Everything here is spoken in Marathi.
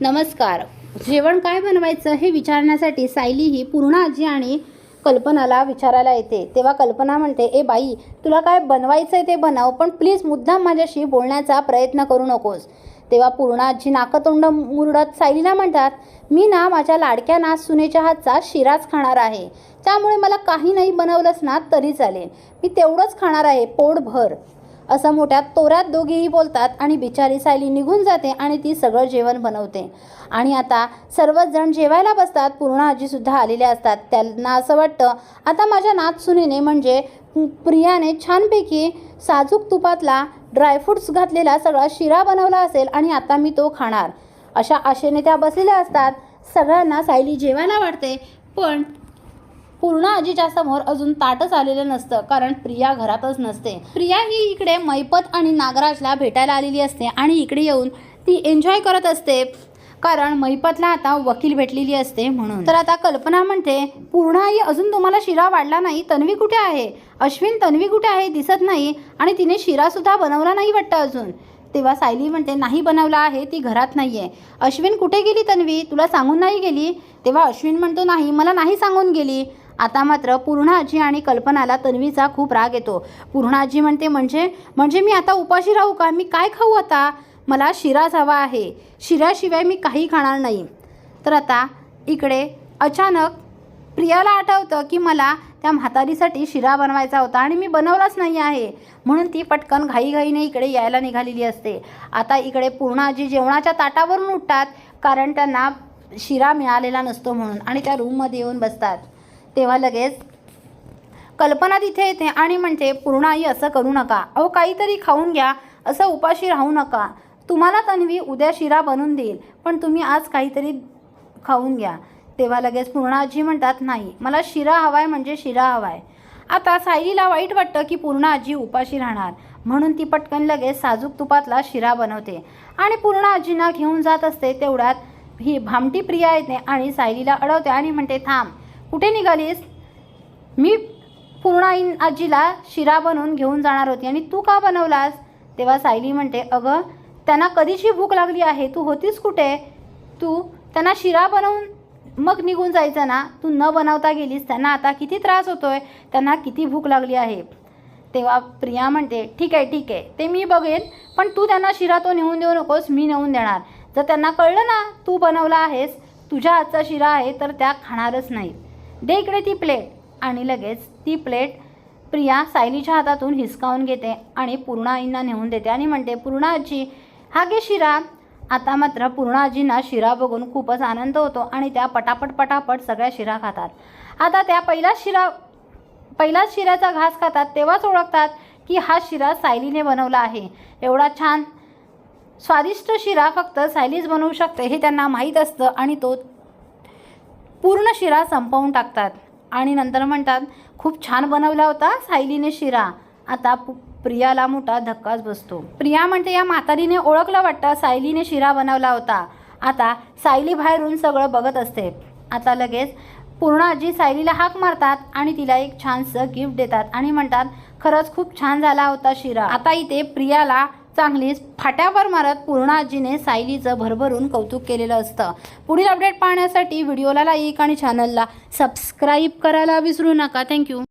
नमस्कार. जेवण काय बनवायचं हे विचारण्यासाठी सायली ही पूर्ण आजी आणि कल्पनाला विचारायला येते. तेव्हा कल्पना म्हणते ए बाई तुला काय बनवायचं आहे ते बनव पण प्लीज मुद्दाम माझ्याशी बोलण्याचा प्रयत्न करू नकोस. तेव्हा पूर्ण आजी नाकतोंड मुरडत सायलीला म्हणतात मी ना माझ्या लाडक्या नाच सुनेच्या हातचा शिराच खाणार आहे. त्यामुळे मला काही नाही बनवलंच ना तरी चालेल. मी तेवढंच खाणार आहे पोटभर. असं मोठ्या तोऱ्यात दोघेही बोलतात आणि बिचारी सायली निघून जाते आणि ती सगळं जेवण बनवते. आणि आता सर्वच जण जेवायला बसतात. पूर्ण आजीसुद्धा आलेल्या असतात. त्यांना असं वाटतं आता माझ्या नातसुनेने म्हणजे प्रियाने छानपैकी साजूक तुपातला ड्रायफ्रूट्स घातलेला सगळा शिरा बनवला असेल आणि आता मी तो खाणार. अशा आशेने त्या बसलेल्या असतात. सगळ्यांना सायली जेवायला वाटते पण पूर्ण आजीच्या समोर अजून ताटच आलेलं नसतं कारण प्रिया घरातच नसते. प्रिया ही इकडे मैपत आणि नागराजला भेटायला आलेली असते आणि इकडे येऊन ती एन्जॉय करत असते कारण मैपतला आता वकील भेटलेली असते म्हणून. तर आता कल्पना म्हणते पूर्ण अजून तुम्हाला शिरा वाढला नाही तन्वी कुठे आहे? अश्विन तन्वी कुठे आहे? दिसत नाही आणि तिने शिरासुद्धा बनवला नाही वाटतं अजून. तेव्हा सायली म्हणते नाही बनवला आहे ती घरात नाही आहे अश्विन कुठे गेली तन्वी? तुला सांगून नाही गेली? तेव्हा अश्विन म्हणतो नाही मला नाही सांगून गेली. आता मात्र पूर्ण आजी आणि कल्पनाला तन्वीचा खूप राग येतो. पूर्ण आजी म्हणते म्हणजे म्हणजे मी आता उपाशी राहू का? मी काय खाऊ आता? मला शिराच हवा आहे. शिराशिवाय मी काही खाणार नाही. तर आता इकडे अचानक प्रियाला आठवतं की मला त्या म्हातारीसाठी शिरा बनवायचा होता आणि मी बनवलाच नाही आहे. म्हणून ती पटकन घाईघाईने इकडे यायला निघालेली असते. आता इकडे पूर्ण आजी जेवणाच्या ताटावरून उठतात कारण त्यांना शिरा मिळालेला नसतो म्हणून आणि त्या रूममध्ये येऊन बसतात. तेव्हा लगेच कल्पना तिथे येते आणि म्हणते पूर्ण आई असं करू नका. अहो काहीतरी खाऊन घ्या. असं उपाशी राहू नका. तुम्हाला तन्वी उद्या शिरा बनवून देईल पण तुम्ही आज काहीतरी खाऊन घ्या. तेव्हा लगेच पूर्ण आजी म्हणतात नाही मला शिरा हवाय म्हणजे शिरा हवाय. आता सायलीला वाईट वाटतं की पूर्ण आजी उपाशी राहणार. म्हणून ती पटकन लगेच साजूक तुपातला शिरा बनवते. आणि पूर्ण आजींना घेऊन जात असते तेवढ्यात ही भामटी प्रिया येते आणि सायलीला अडवते आणि म्हणते थांब कुठे निघालीस? मी पूर्ण आई आजीला शिरा बनवून घेऊन जाणार होती. आणि तू का बनवलास? तेव्हा सायली म्हणते अगं त्यांना कधीची भूक लागली आहे? तू होतीस कुठे? तू त्यांना शिरा बनवून मग निघून जायचं ना? तू न बनवता गेलीस त्यांना आता किती त्रास होतोय? त्यांना किती भूक लागली आहे? तेव्हा प्रिया म्हणते ठीक आहे ठीक आहे. ते मी बघेन पण तू त्यांना शिरा तो नेऊन देऊ नकोस मी नेऊन देणार. जर त्यांना कळलं ना तू बनवला आहेस तुझ्या हातचा शिरा आहे तर त्या खाणारच नाही. दे इकडे ती प्लेट आणि लगेच ती प्लेट प्रिया सायलीच्या हातातून हिसकावून घेते आणि पूर्णाईंना नेऊन देते. आणि म्हणते पूर्णाजी हा घे शिरा. आता मात्र पूर्णाजींना शिरा बघून खूपच आनंद होतो आणि त्या पटापट पटापट सगळ्या शिरा खातात. आता त्या पहिलाच शिरा पहिलाच शिऱ्याचा घास खातात तेव्हाच ओळखतात की हा शिरा सायलीने बनवला आहे. एवढा छान स्वादिष्ट शिरा फक्त सायलीच बनवू शकते हे त्यांना माहीत असतं आणि तो पूर्ण शिरा संपवून टाकतात. आणि नंतर म्हणतात खूप छान बनवला होता सायलीने शिरा. आता पु- प्रियाला मोठा धक्काच बसतो. प्रिया म्हणते या म्हातारीने ओळखलं वाटतं सायलीने शिरा बनवला होता. आता सायली बाहेरून सगळं बघत असते. आता लगेच पूर्ण आजी सायलीला हाक मारतात आणि तिला एक छानसं गिफ्ट देतात आणि म्हणतात खरंच खूप छान झाला होता शिरा. आता इथे प्रियाला चांगलीच फाट्यावर मारत पूर्णाजीने सायलीचं भरभरून कौतुक केलेलं असतं. पुढील अपडेट पाहण्यासाठी व्हिडिओला लाईक आणि चॅनलला सबस्क्राईब करायला विसरू नका. थँक्यू